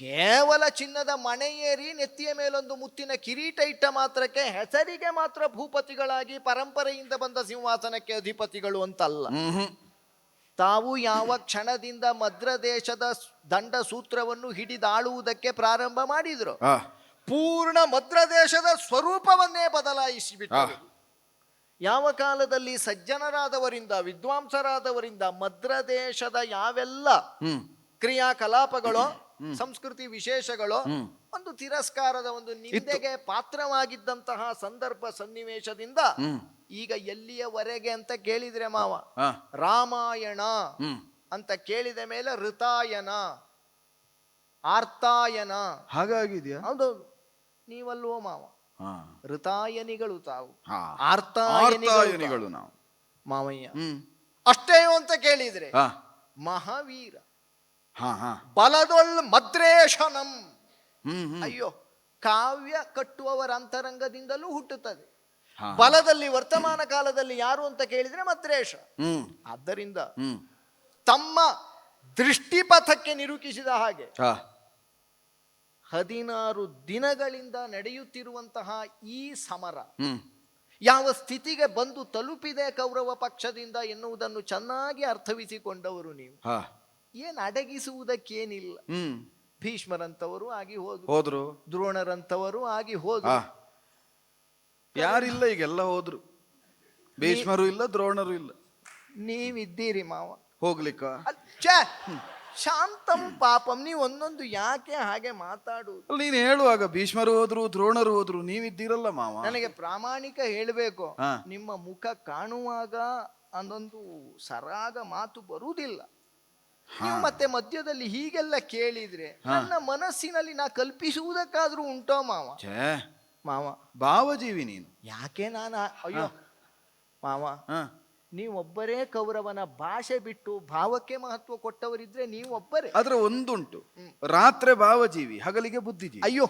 ಕೇವಲ ಚಿನ್ನದ ಮಣೆಯೇರಿ ನೆತ್ತಿಯ ಮೇಲೊಂದು ಮುತ್ತಿನ ಕಿರೀಟ ಇಟ್ಟ ಮಾತ್ರಕ್ಕೆ ಹೆಸರಿಗೆ ಮಾತ್ರ ಭೂಪತಿಗಳಾಗಿ ಪರಂಪರೆಯಿಂದ ಬಂದ ಸಿಂಹಾಸನಕ್ಕೆ ಅಧಿಪತಿಗಳು ಅಂತಲ್ಲ. ತಾವು ಯಾವ ಕ್ಷಣದಿಂದ ಮದ್ರ ದೇಶದ ದಂಡ ಸೂತ್ರವನ್ನು ಹಿಡಿದಾಳುವುದಕ್ಕೆ ಪ್ರಾರಂಭ ಮಾಡಿದ್ರು. ಪೂರ್ಣ ಮದ್ರ ದೇಶದ ಸ್ವರೂಪವನ್ನೇ ಬದಲಾಯಿಸಿಬಿಟ್ಟರು. ಯಾವ ಕಾಲದಲ್ಲಿ ಸಜ್ಜನರಾದವರಿಂದ ವಿದ್ವಾಂಸರಾದವರಿಂದ ಮದ್ರ ದೇಶದ ಯಾವೆಲ್ಲ ಕ್ರಿಯಾಕಲಾಪಗಳು ಸಂಸ್ಕೃತಿ ವಿಶೇಷಗಳು ಒಂದು ತಿರಸ್ಕಾರದ ಒಂದು ನಿಂದೆಗೆ ಪಾತ್ರವಾಗಿದ್ದಂತಹ ಸಂದರ್ಭ ಸನ್ನಿವೇಶದಿಂದ ಈಗ ಎಲ್ಲಿಯವರೆಗೆ ಅಂತ ಕೇಳಿದ್ರೆ ಮಾವ ರಾಮಾಯಣ ಅಂತ ಕೇಳಿದ ಮೇಲೆ ಋತಾಯನ ಆರ್ತಾಯನ. ಹಾಗಾಗಿದೆಯಾ? ಹೌದೌದು. ನೀವಲ್ವೋ ಮಾವ? ಋತಾಯನಿಗಳು ತಾವು. ಆರ್ತಾಯನಿಗಳು ನಾವು. ಮಾವಯ್ಯ. ಅಷ್ಟೇ ಅಂತ ಕೇಳಿದ್ರೆ ಮಹಾವೀರ ಬಲದೊಳ್ ಮದ್ರೇಶನಂ. ಅಯ್ಯೋ ಕಾವ್ಯ ಕಟ್ಟುವವರ ಅಂತರಂಗದಿಂದಲೂ ಹುಟ್ಟುತ್ತದೆ. ಬಲದಲ್ಲಿ ವರ್ತಮಾನ ಕಾಲದಲ್ಲಿ ಯಾರು ಅಂತ ಕೇಳಿದ್ರೆ ಮದ್ರೇಶ. ಆದ್ದರಿಂದ ತಮ್ಮ ದೃಷ್ಟಿಪಥಕ್ಕೆ ನಿರೂಪಿಸಿದ ಹಾಗೆ ಹದಿನಾರು ದಿನಗಳಿಂದ ನಡೆಯುತ್ತಿರುವಂತಹ ಈ ಸಮರ ಯಾವ ಸ್ಥಿತಿಗೆ ಬಂದು ತಲುಪಿದೆ ಕೌರವ ಪಕ್ಷದಿಂದ ಎನ್ನುವುದನ್ನು ಚೆನ್ನಾಗಿ ಅರ್ಥವಿಸಿಕೊಂಡವರು ನೀವು. ಏನ್ ಅಡಗಿಸುವುದಕ್ಕೇನಿಲ್ಲ. ಹ್ಮ್. ಭೀಷ್ಮರಂತವರು ಆಗಿ ಹೋದ್ರು. ಹೋದ್ರು. ದ್ರೋಣರಂತವರು ಆಗಿ ಹೋದ್ರು. ಯಾರಿಲ್ಲ ಈಗೆಲ್ಲ ಹೋದ್ರು. ಭೀಷ್ಮರು ಇಲ್ಲ ದ್ರೋಣರು ಇಲ್ಲ. ನೀವಿದ್ದೀರಿ ಮಾವ. ಹೋಗ್ಲಿಕ್ಕ? ಶಾಂತಂ ಪಾಪಂ ನೀವು ಒಂದೊಂದು ಯಾಕೆ ಹಾಗೆ ಮಾತಾಡುವುದು ನೀನ್ ಹೇಳುವಾಗ ಭೀಷ್ಮರು ಹೋದ್ರು ದ್ರೋಣರು ಹೋದ್ರು ನೀವಿದ್ದೀರಲ್ಲ ಮಾವ? ನನಗೆ ಪ್ರಾಮಾಣಿಕ ಹೇಳಬೇಕು. ನಿಮ್ಮ ಮುಖ ಕಾಣುವಾಗ ಅದೊಂದು ಸರಾಗ ಮಾತು ಬರುವುದಿಲ್ಲ. ನೀವು ಮತ್ತೆ ಮಧ್ಯದಲ್ಲಿ ಹೀಗೆಲ್ಲ ಕೇಳಿದ್ರೆ ನನ್ನ ಮನಸ್ಸಿನಲ್ಲಿ ನಾ ಕಲ್ಪಿಸುವುದಕ್ಕಾದ್ರೂ ಉಂಟೋ ಮಾವ? ಮಾವ. ಭಾವಜೀವಿ ನೀನು. ಯಾಕೆ ನಾನು? ಅಯ್ಯೋ. ಮಾವ. ಹಾ. ನೀವೊಬ್ಬರೇ ಕೌರವನ ಭಾಷೆ ಬಿಟ್ಟು ಭಾವಕ್ಕೆ ಮಹತ್ವ ಕೊಟ್ಟವರಿದ್ರೆ ನೀವೊಬ್ಬರೇ. ಆದ್ರೆ ಒಂದುಂಟು. ರಾತ್ರಿ ಭಾವಜೀವಿ ಹಗಲಿಗೆ ಬುದ್ಧಿಜೀವಿ. ಅಯ್ಯೋ.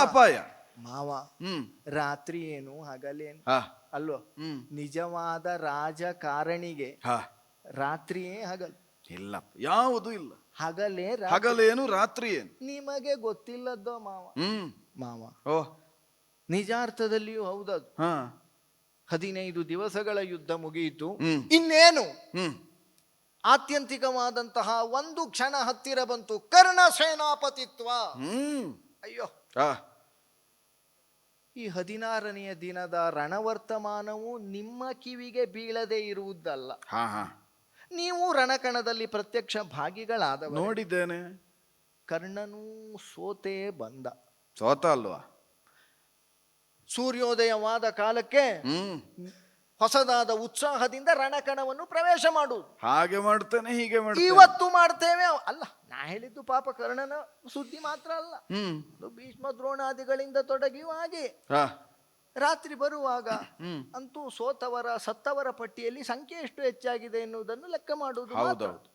ಅಪಾಯ. ಮಾವ. ಹ್ಮ್. ರಾತ್ರಿ ಏನು? ಹಗಲೇನು? ಅಲ್ವ ನಿಜವಾದ ರಾಜಕಾರಣಿಗೆ ರಾತ್ರಿಯೇ ಹಗಲು. ಇಲ್ಲಪ್ಪ ಯಾವುದು ಇಲ್ಲ. ಹಗಲೇ ರಾ- ಹಗಲೇನು ರಾತ್ರಿ ಏನು? ನಿಮಗೆ ಗೊತ್ತಿಲ್ಲದ್ದೋ ಮಾವ. ಹ್ಮ್. ಮಾವ. ಓ. ನಿಜಾರ್ಥದಲ್ಲಿಯೂ ಹೌದದು. ಹಾ. ಹದಿನೈದು ದಿವಸಗಳ ಯುದ್ಧ ಮುಗಿಯಿತು. ಹ್ಮ್. ಇನ್ನೇನು? ಹ್ಮ್. ಆತ್ಯಂತಿಕವಾದಂತಹ ಒಂದು ಕ್ಷಣ ಹತ್ತಿರ ಬಂತು. ಕರ್ಣ ಸೇನಾಪತಿತ್ವ. ಹ್ಮ್. ಅಯ್ಯೋ. ಆ. ಈ ಹದಿನಾರನೆಯ ದಿನದ ರಣವರ್ತಮಾನವು ನಿಮ್ಮ ಕಿವಿಗೆ ಬೀಳದೆ ಇರುವುದಲ್ಲ. ಹಾ ಹಾ. ನೀವು ರಣಕಣದಲ್ಲಿ ಪ್ರತ್ಯಕ್ಷ ಭಾಗಿಗಳಾದ ನೋಡಿದ್ದೇನೆ. ಕರ್ಣನೂ ಸೋತೇ ಬಂದ. ಸೋತ ಅಲ್ವಾ? ಸೂರ್ಯೋದಯವಾದ ಕಾಲಕ್ಕೆ ಹ್ಮ್. ಹೊಸದಾದ ಉತ್ಸಾಹದಿಂದ ರಣಕಣವನ್ನು ಪ್ರವೇಶ ಮಾಡುವುದು. ಹಾಗೆ ಮಾಡ್ತೇನೆ ಹೀಗೆ ಮಾಡ್ತೇನೆ ಇವತ್ತು ಮಾಡ್ತೇವೆ. ಅಲ್ಲ ನಾ ಹೇಳಿದ್ದು ಪಾಪ ಕರ್ಣನ ಸುದ್ದಿ ಮಾತ್ರ ಅಲ್ಲ. ಹ್ಮ್. ಅದು ಭೀಷ್ಮ ದ್ರೋಣಾದಿಗಳಿಂದ ತೊಡಗಿಯೂ ಹಾಗೆ ಹಾ. ರಾತ್ರಿ ಬರುವಾಗ ಅಂತೂ ಸೋತವರ ಸತ್ತವರ ಪಟ್ಟಿಯಲ್ಲಿ ಸಂಖ್ಯೆ ಎಷ್ಟು ಹೆಚ್ಚಾಗಿದೆ ಎನ್ನುವುದನ್ನು ಲೆಕ್ಕ ಮಾಡುವುದು ಮಾತ್ರ. ಹೌದೌದು.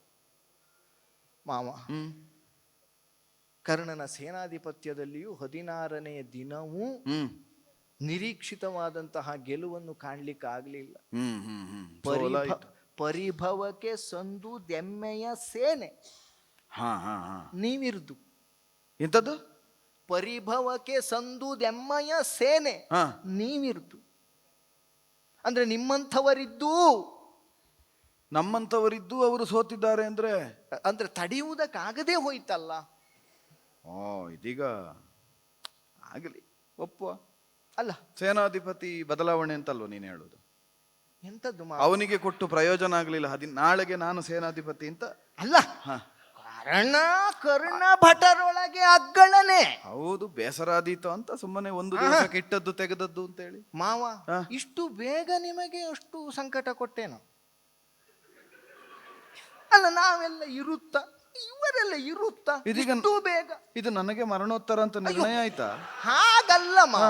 ಮಾವ ಹ್ಮ್. ಕರ್ಣನ ಸೇನಾಧಿಪತ್ಯದಲ್ಲಿಯೂ ಹದಿನಾರನೆಯ ದಿನವೂ ಹ್ಮ್. ನಿರೀಕ್ಷಿತವಾದಂತಹ ಗೆಲುವನ್ನು ಕಾಣ್ಲಿಕ್ಕಾಗ್ಲಿಲ್ಲ ಹ್ಮ್ ಹ್ಮ್ ಹ್ಮ್. ಪರಿಭ ಸೋಲಾಯ್ತು. ಪರಿಭವಕ್ಕೆ ಸಂದು ದೆಮ್ಮೆಯ ಸೇನೆ. ಹಾ ಹಾ ಹಾ. ನೀವಿರ್ದು. ಎಂತದ್ದು ಪರಿಭವಕ್ಕೆ ಸಂದುದೆಮ್ಮಯ ಸೇನೆ ಹಾ. ನೀವಿರ್ದು. ಅಂದ್ರೆ ನಿಮ್ಮಂಥವರಿದ್ದು ನಮ್ಮಂಥವರಿದ್ದು ಅವರು ಸೋತಿದ್ದಾರೆ ಅಂದ್ರೆ? ಅಂದ್ರೆ ತಡೆಯುವುದಕ್ಕಾಗದೇ ಹೋಯ್ತಲ್ಲ. ಓ ಇದೀಗ ಆಗಲಿ ಒಪ್ಪುವ. ಅಲ್ಲ. ಸೇನಾಧಿಪತಿ ಬದಲಾವಣೆ ಅಂತಲ್ವ ನೀನು ಹೇಳೋದು? ಎಂತದ್ದು ಮಾ ಅವನಿಗೆ ಕೊಟ್ಟು ಪ್ರಯೋಜನ ಆಗಲಿಲ್ಲ ಹದಿ ನಾಳೆಗೆ ನಾನು ಸೇನಾಧಿಪತಿ ಅಂತ? ಅಲ್ಲ. ಹಾ. ಕರ್ಣ ಕರ್ಣ ಭಟರೊಳಗೆ ಅಗ್ಗಳನೆ. ಹೌದು ಬೇಸರ ಆದೀತು ಅಂತ ಸುಮ್ಮನೆ ಒಂದು ದಿವಸಕ್ಕೆ ಇಟ್ಟದ್ದು ತೆಗೆದದ್ದು ಅಂತ ಹೇಳಿ ಮಾವ ಹಾ. ಇಷ್ಟು ಬೇಗ ನಿಮಗೆ ಅಷ್ಟು ಸಂಕಟ ಕೊಟ್ಟೇನು? ಅಲ್ಲ ನಾವೆಲ್ಲ ಇರುತ್ತ? ಇವರೆಲ್ಲ ಇರುತ್ತ? ಇದೀಗ ಇಷ್ಟು ಬೇಗ? ಇದು ನನಗೆ ಮರಣೋತ್ತರ ಅಂತ ನಿರ್ಣಯ ಆಯ್ತಾ? ಹಾಗಲ್ಲ ಮಾವ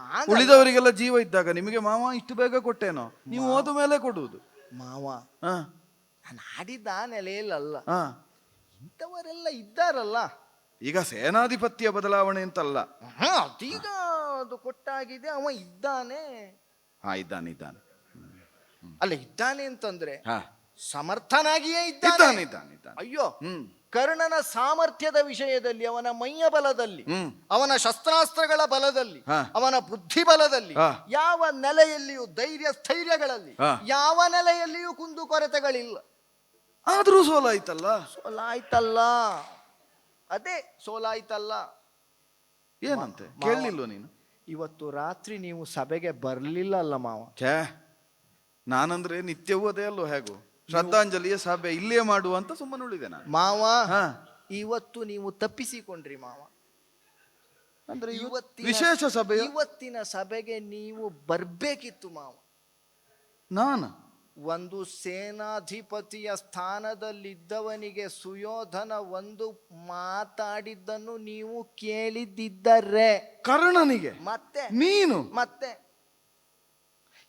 ಹಾಗಲ್ಲ. ಉಳಿದವರಿಗೆಲ್ಲ ಜೀವ ಇದ್ದಾಗ ನಿಮಗೆ ಮಾವ ಇಷ್ಟು ಬೇಗ ಕೊಟ್ಟೇನೋ? ನೀವು ಹೋದ ಮೇಲೆ ಕೊಡುವುದು. ಮಾವ ಹಾ. ನಾನು ಆಡಿದ್ದ ನೆಲೆಯಲ್ಲ ಹಾ. ಇಂಥವರೆಲ್ಲ ಇದ್ದಾರಲ್ಲ. ಈಗ ಸೇನಾಧಿಪತ್ಯ ಬದಲಾವಣೆ ಅಂತಲ್ಲ. ಹಾ, ಅದೀಗ ಅದು ಕೊಟ್ಟಾಗಿದೆ ಅವ ಇದ್ದಾನೆ. ಹಾ ಇದ್ದಾನೆ ಇದ್ದಾನೆ. ಅಲ್ಲ ಇದ್ದಾನೆ ಅಂತಂದ್ರೆ ಹಾ. ಸಮರ್ಥನಾಗಿಯೇ ಇದ್ದಾನೆ. ಇದ್ದಾನೆ ಇದ್ದಾನೆ ಇದ್ದಾನೆ. ಅಯ್ಯೋ ಹ್ಮ್. ಕರ್ಣನ ಸಾಮರ್ಥ್ಯದ ವಿಷಯದಲ್ಲಿ ಅವನ ಮೈಯ ಬಲದಲ್ಲಿ ಹ್ಮ್. ಅವನ ಶಸ್ತ್ರಾಸ್ತ್ರಗಳ ಬಲದಲ್ಲಿ ಹಾ. ಅವನ ಬುದ್ಧಿ ಬಲದಲ್ಲಿ ಹಾ. ಯಾವ ನೆಲೆಯಲ್ಲಿಯೂ ಧೈರ್ಯ ಸ್ಥೈರ್ಯಗಳಲ್ಲಿ ಹಾ. ಯಾವ ನೆಲೆಯಲ್ಲಿಯೂ ಕುಂದು ಕೊರತೆಗಳಿಲ್ಲ. ಆದ್ರೂ ಸೋಲಾಯ್ತಲ್ಲ? ಸೋಲಾಯ್ತಲ್ಲ. ಅದೇ. ಸೋಲಾಯ್ತಲ್ಲ? ಏನಂತೆ? ಕೇಳಲಿಲ್ಲ ನೀನು? ಇವತ್ತು ರಾತ್ರಿ ನೀವು ಸಭೆಗೆ ಬರಲಿಲ್ಲ ಅಲ್ಲ ಮಾವ. ಛೇ ನಾನಂದ್ರೆ ನಿತ್ಯವೂ ಅದೇ ಅಲ್ಲೋ ಹೇಗೋ? ಶ್ರದ್ಧಾಂಜಲಿಯ ಸಭೆ ಇಲ್ಲೇ ಮಾಡುವ ಅಂತ ಸುಮ್ಮನೆ ಉಳಿದೆ ನಾನು. ಮಾವ ಹಾ. ಇವತ್ತು ನೀವು ತಪ್ಪಿಸಿಕೊಂಡ್ರಿ ಮಾವ. ಅಂದ್ರೆ ಇವತ್ತು ಇವತ್ತಿನ ವಿಶೇಷ ಸಭೆ ಇವತ್ತಿನ ಸಭೆಗೆ ನೀವು ಬರ್ಬೇಕಿತ್ತು ಮಾವ. ನಾನು? ಒಂದು ಸೇನಾಧಿಪತಿಯ ಸ್ಥಾನದಲ್ಲಿದ್ದವನಿಗೆ ಸುಯೋಧನ ಒಂದು ಮಾತಾಡಿದ್ದನ್ನು ನೀವು ಕೇಳಿದ್ದಿದ್ದರೆ ಕರ್ಣನಿಗೆ. ಮತ್ತೆ? ನೀನು. ಮತ್ತೆ?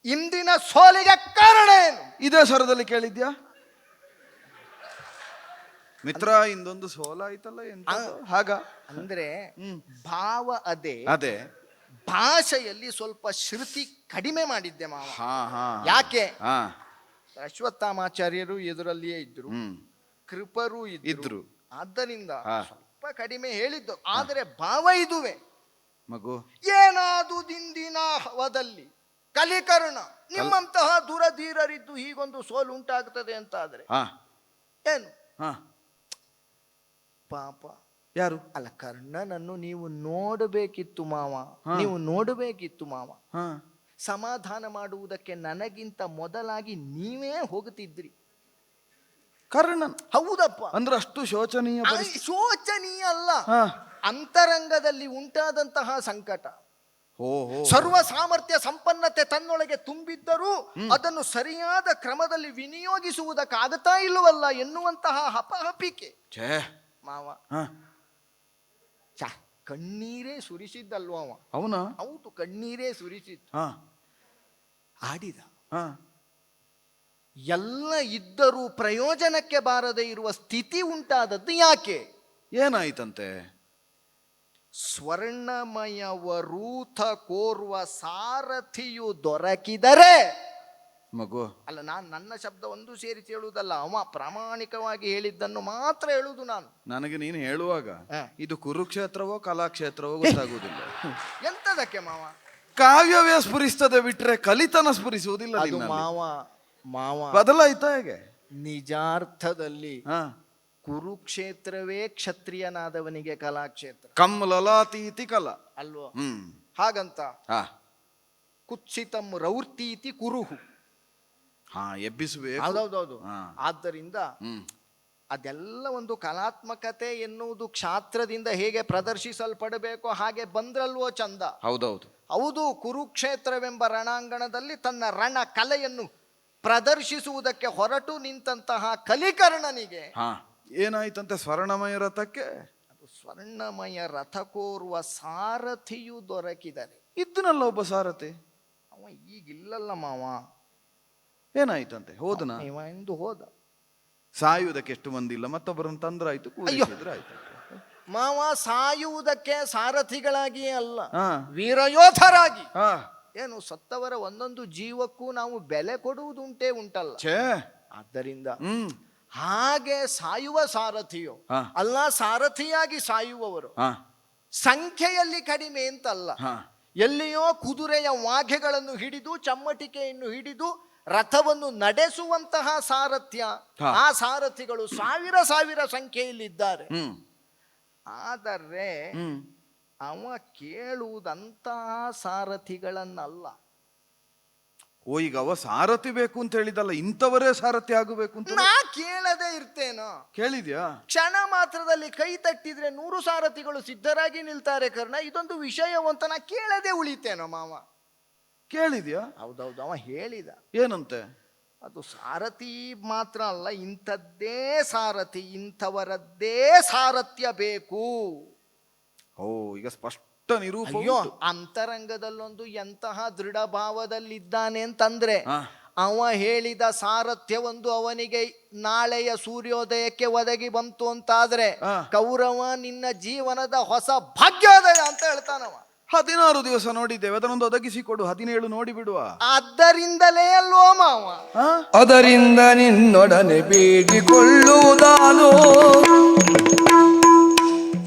ಇಂದಿನ ಸೋಲಿಗೆ ಕಾರಣ ಏನು? ಇದೇ ಸ್ವರದಲ್ಲಿ ಕೇಳಿದ್ಯಾ? ಮಿತ್ರ ಇಂದೊಂದು ಸೋಲಾಯ್ತಲ್ಲ ಎಂತ ಹಾಗ? ಅಂದ್ರೆ. ಭಾವ ಅದೇ. ಅದೇ. ಭಾಷೆಯಲ್ಲಿ ಸ್ವಲ್ಪ ಶ್ರುತಿ ಕಡಿಮೆ ಮಾಡಿದ್ದೆ ಮಾವ. ಹಾ ಹಾ. ಯಾಕೆ? ಅಶ್ವತ್ಥಾಮಾಚಾರ್ಯರು ಎದುರಲ್ಲಿಯೇ ಇದ್ರು. ಕೃಪರು ಇದ್ರು. ಆದ್ದರಿಂದ ಸ್ವಲ್ಪ ಕಡಿಮೆ ಹೇಳಿದ್ದು. ಆದರೆ ಭಾವ ಇದುವೆ. ಮಗು. ಏನಾದು ದಿಂದಿನ ಹವದಲ್ಲಿ. ಕಲಿಕರ್ಣ ನಿಮ್ಮಂತಹ ದುರಧೀರರಿದ್ದು ಹೀಗೊಂದು ಸೋಲು ಉಂಟಾಗ್ತದೆ ಅಂತ ಆದ್ರೆ ಹಾ. ಏನು? ಹಾ. ಪಾಪ. ಯಾರು? ಅಲ್ಲ ಕರ್ಣನನ್ನು ನೀವು ನೋಡಬೇಕಿತ್ತು ಮಾವ. ನೀವು ನೋಡಬೇಕಿತ್ತು ಮಾವ. ಹಾ. ಸಮಾಧಾನ ಮಾಡುವುದಕ್ಕೆ ನನಗಿಂತ ಮೊದಲಾಗಿ ನೀವೇ ಹೋಗುತ್ತಿದ್ರಿ ಕರ್ಣನ್. ಹೌದಪ್ಪ. ಅಂದ್ರೆ ಅಷ್ಟು ಶೋಚನೀಯ ಪರಿಸ್ಥಿತಿ ಶೋಚನೀಯ ಅಲ್ಲ. ಹಾ. ಅಂತರಂಗದಲ್ಲಿ ಉಂಟಾದಂತಹ ಸಂಕಟ. ಹೋ ಹೋ. ಸರ್ವ ಸಾಮರ್ಥ್ಯ ಸಂಪನ್ನತೆ ತನ್ನೊಳಗೆ ತುಂಬಿದ್ದರೂ ಅದನ್ನು ಸರಿಯಾದ ಕ್ರಮದಲ್ಲಿ ವಿನಿಯೋಗಿಸುವುದಕ್ಕಾಗತಾ ಇಲ್ಲವಲ್ಲ ಎನ್ನುವಂತಹ ಹಪಹಪಿಕೆ ಛೇ. ಮಾವ. ಹಾ. ಛ, ಕಣ್ಣೀರೇ ಸುರಿಸಿದ್ದಲ್ವ ಅವ? ಅವನ? ಹೌದು ಕಣ್ಣೀರೇ ಸುರಿಸಿದ್ದು. ಹಾ. ಆಡಿದ. ಹ. ಎಲ್ಲ ಇದ್ದರೂ ಪ್ರಯೋಜನಕ್ಕೆ ಬಾರದೆ ಇರುವ ಸ್ಥಿತಿ ಉಂಟಾದದ್ದು ಯಾಕೆ? ಏನಾಯ್ತಂತೆ? ಸ್ವರ್ಣಮಯ ವರೂಥ ಕೋರುವ ಸಾರಥಿಯು ದೊರಕಿದರೆ. ಮಗು. ಅಲ್ಲ ನಾನು ನನ್ನ ಶಬ್ದ ಒಂದು ಸೇರಿಸಿ ಹೇಳುವುದಲ್ಲ ಅವ ಪ್ರಾಮಾಣಿಕವಾಗಿ ಹೇಳಿದ್ದನ್ನು ಮಾತ್ರ ಹೇಳುವುದು ನಾನು. ನನಗೆ ನೀನು ಹೇಳುವಾಗ ಇದು ಕುರುಕ್ಷೇತ್ರವೋ ಕಲಾಕ್ಷೇತ್ರವೋ ಗೊತ್ತಾಗುವುದಿಲ್ಲ. ಎಂತದಕ್ಕೆ ಮಾವ? ಕಾವ್ಯವೇ ಸ್ಫುರಿಸ್ತದೆ ಬಿಟ್ರೆ ಕಲಿತನ ಸ್ಫುರಿಸುವುದಿಲ್ಲ ಅದು ನಿನ್ನಲ್ಲಿ. ಮಾವ ಮಾವ. ಬದಲಾಯ್ತಾ ಹೇಗೆ? ನಿಜಾರ್ಥದಲ್ಲಿ ಹಾ. ಕುರುಕ್ಷೇತ್ರವೇ ಕ್ಷತ್ರಿಯನಾದವನಿಗೆ ಕಲಾಕ್ಷೇತ್ರ. ಕಮ್ ಲಲಾತೀತಿ ಕಲ. ಅಲ್ವೋ? ಹ್ಮ್. ಹಾಗಂತ ಹಾ. ಕುತ್ಸಿತಂ ರೌರ್ತೀತಿ ಕುರುಹು. ಹಾ ಎಬ್ಬಿಸಬೇಕು ಹೌದೌದೌದು. ಹಾ. ಆದ್ದರಿಂದ ಹ್ಮ್. ಅದೆಲ್ಲ ಒಂದು ಕಲಾತ್ಮಕತೆ ಎನ್ನುವುದು ಕ್ಷಾತ್ರದಿಂದ ಹೇಗೆ ಪ್ರದರ್ಶಿಸಲ್ಪಡಬೇಕೋ ಹಾಗೆ ಬಂದ್ರಲ್ವೋ ಚಂದ. ಹೌದೌದು. ಹೌದು ಕುರುಕ್ಷೇತ್ರವೆಂಬ ರಣಾಂಗಣದಲ್ಲಿ ತನ್ನ ರಣ ಕಲೆಯನ್ನು ಪ್ರದರ್ಶಿಸುವುದಕ್ಕೆ ಹೊರಟು ನಿಂತಹ ಕಲಿಕರ್ಣನಿಗೆ ಹಾ. ಏನಾಯ್ತಂತೆ ಸ್ವರ್ಣಮಯ ರಥಕ್ಕೆ? ಅದು ಸ್ವರ್ಣಮಯ ರಥ ಕೋರುವ ಸಾರಥಿಯು ದೊರಕಿದರೆ. ಇದ್ದನಲ್ಲ ಒಬ್ಬ ಸಾರಥಿ? ಅವ ಈಗಿಲ್ಲಲ್ಲ ಮಾವ. ಏನಾಯ್ತಂತೆ? ಹೋದನ? ಇವ ಎಂದು ಹೋದ. ಸಾಯುವುದಕ್ಕೆ ಎಷ್ಟು ಮಂದಿ ಇಲ್ಲ ಮತ್ತೊಬ್ಬರನ್ನು ತಂದ್ರಾಯ್ತು ಕೂಡ ಆಯ್ತು ಮಾವ ಸಾಯುವುದಕ್ಕೆ ಸಾರಥಿಗಳಾಗಿಯೇ ಅಲ್ಲ ಹಾ. ವೀರಯೋಧರಾಗಿ. ಹಾ. ಏನು ಸತ್ತವರ ಒಂದೊಂದು ಜೀವಕ್ಕೂ ನಾವು ಬೆಲೆ ಕೊಡುವುದುಂಟೇ ಉಂಟಲ್ಲ. ಛೇ. ಆದ್ದರಿಂದ ಹ್ಮ್. ಹಾಗೆ ಸಾಯುವ ಸಾರಥಿಯು ಹಾ. ಅಲ್ಲ ಸಾರಥಿಯಾಗಿ ಸಾಯುವವರು ಹಾ. ಸಂಖ್ಯೆಯಲ್ಲಿ ಕಡಿಮೆ ಅಂತಲ್ಲ. ಹಾ. ಎಲ್ಲಿಯೋ ಕುದುರೆಯ ವಾಘೆಗಳನ್ನು ಹಿಡಿದು ಚಮ್ಮಟಿಕೆಯನ್ನು ಹಿಡಿದು ರಥವನ್ನು ನಡೆಸುವಂತಹ ಸಾರಥ್ಯ. ಹಾ. ಆ ಸಾರಥಿಗಳು ಸಾವಿರ ಸಾವಿರ ಸಂಖ್ಯೆಯಲ್ಲಿದ್ದಾರೆ. ಹ್ಮ್. ಆದರೆ ಅವ ಕೇಳುವುದಂತಹ ಸಾರಥಿಗಳನ್ನಲ್ಲ. ಓ ಈಗ ಅವ ಸಾರಥಿ ಬೇಕು ಅಂತ ಹೇಳಿದಲ್ಲ ಇಂಥವರೇ ಸಾರಥಿ ಆಗಬೇಕು ಅಂತ ನಾ ಕೇಳದೆ ಇರ್ತೇನೋ? ಕೇಳಿದ್ಯಾ? ಕ್ಷಣ ಮಾತ್ರದಲ್ಲಿ ಕೈ ತಟ್ಟಿದ್ರೆ ನೂರು ಸಾರಥಿಗಳು ಸಿದ್ಧರಾಗಿ ನಿಲ್ತಾರೆ ಕರ್ಣ ಇದೊಂದು ವಿಷಯವಂತ ನಾ ಕೇಳದೆ ಉಳಿತೇನೋ ಮಾವ? ಕೇಳಿದ್ಯಾ? ಹೌದೌದು ಅವ ಹೇಳಿದ. ಏನಂತೆ? ಅದು ಸಾರಥಿ ಮಾತ್ರ ಅಲ್ಲ ಇಂಥದ್ದೇ ಸಾರಥಿ ಇಂಥವರದ್ದೇ ಸಾರಥ್ಯ ಬೇಕು ಓ ಈಗ ಸ್ಪಷ್ಟ ನಿರೂಪ ಅಯ್ಯೋ ಅಂತರಂಗದಲ್ಲೊಂದು ಎಂತಹ ದೃಢ ಭಾವದಲ್ಲಿದ್ದಾನೆ ಅಂತಂದ್ರೆ. ಅವ ಹೇಳಿದ ಸಾರಥ್ಯ ಒಂದು ಅವನಿಗೆ ನಾಳೆಯ ಸೂರ್ಯೋದಯಕ್ಕೆ ಒದಗಿ ಬಂತು ಅಂತಾದ್ರೆ. ಕೌರವ ನಿನ್ನ ಜೀವನದ ಹೊಸ ಭಾಗ್ಯೋದಯ ಅಂತ ಹೇಳ್ತಾನವ ಹದಿನಾರು ದಿವಸ ನೋಡಿದ್ದೇವೆ ಅದನ್ನೊಂದು ಒದಗಿಸಿಕೊಡು ಹದಿನೇಳು ನೋಡಿ ಬಿಡುವ ಅದರಿಂದಲೇ ಅಲ್ವೋ ಮಾವ? ಅದರಿಂದ ನಿನ್ನೊಡನೆ ಬೇಡಿಕೊಳ್ಳುವುದಾನು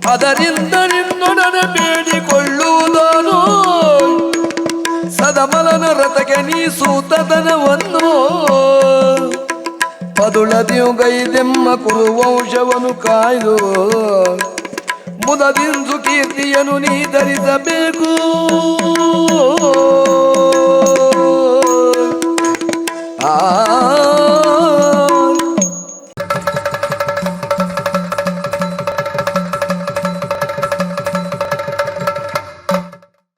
ಅದರಿಂದ ನಿನ್ನೊಡನೆ ಬೇಡಿಕೊಳ್ಳುವುದಾನು ಸದಮಲನ ರಥಗೆ ನೀ ಸೂತನವನ್ನು ಪದುಳದಿಯು ಗೈದೆಮ್ಮ ಕುರುವಂಶವನ್ನು ಕಾಯ್ದು? ಮುದದಿಂದು ಕೀರ್ತಿಯನ್ನು ನೀ ಧರಿಸಬೇಕು.